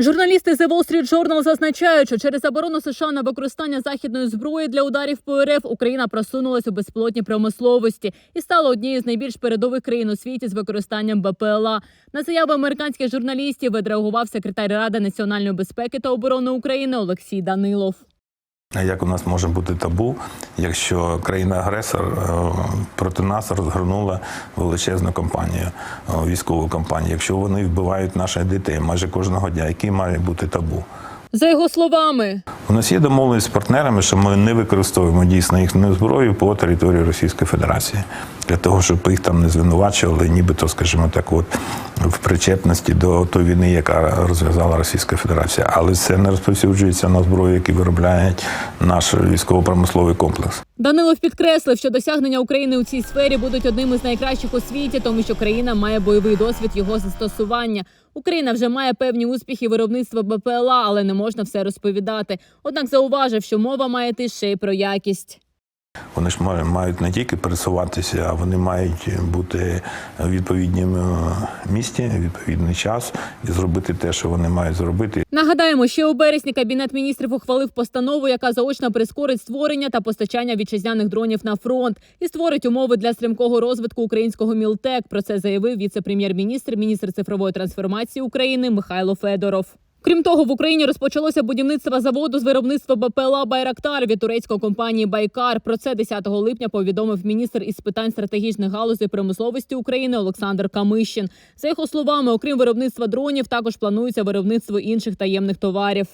Журналісти The Wall Street Journal зазначають, що через заборону США на використання західної зброї для ударів по РФ Україна просунулась у безпілотній промисловості і стала однією з найбільш передових країн у світі з використанням БПЛА. На заяви американських журналістів відреагував секретар Ради національної безпеки та оборони України Олексій Данилов. Як у нас може бути табу, якщо країна-агресор е, проти нас розгорнула величезну кампанію, е, військову кампанію, якщо вони вбивають наших дітей майже кожного дня, який має бути табу? За його словами, У нас є домовленість з партнерами, що ми не використовуємо дійсно їхню зброю по території Російської Федерації для того, щоб їх там не звинувачували, нібито, скажімо так, от в причепності до тої війни, яка розв'язала Російська Федерація. Але це не розповсюджується на зброю, які виробляють наш військово-промисловий комплекс. Данилов підкреслив, що досягнення України у цій сфері будуть одним із найкращих у світі, тому що країна має бойовий досвід його застосування. Україна вже має певні успіхи виробництва БПЛА, але не можна все розповідати. Однак зауважив, що мова має йти ще й про якість. Вони ж мають- не тільки пересуватися, а вони мають бути в відповідному місті, відповідний час і зробити те, що вони мають зробити. Нагадаємо, ще у березні кабінет міністрів ухвалив постанову, яка заочно прискорить створення та постачання вітчизняних дронів на фронт і створить умови для стрімкого розвитку українського мілтек. Про це заявив віце-прем'єр-міністр, міністр цифрової трансформації України Михайло Федоров. Крім того, в Україні розпочалося будівництво заводу з виробництва БПЛА Байрактар від турецької компанії Байкар. Про це 10 липня повідомив міністр із питань стратегічних галузей промисловості України Олександр Камищин. За його словами, окрім виробництва дронів, також планується виробництво інших таємних товарів.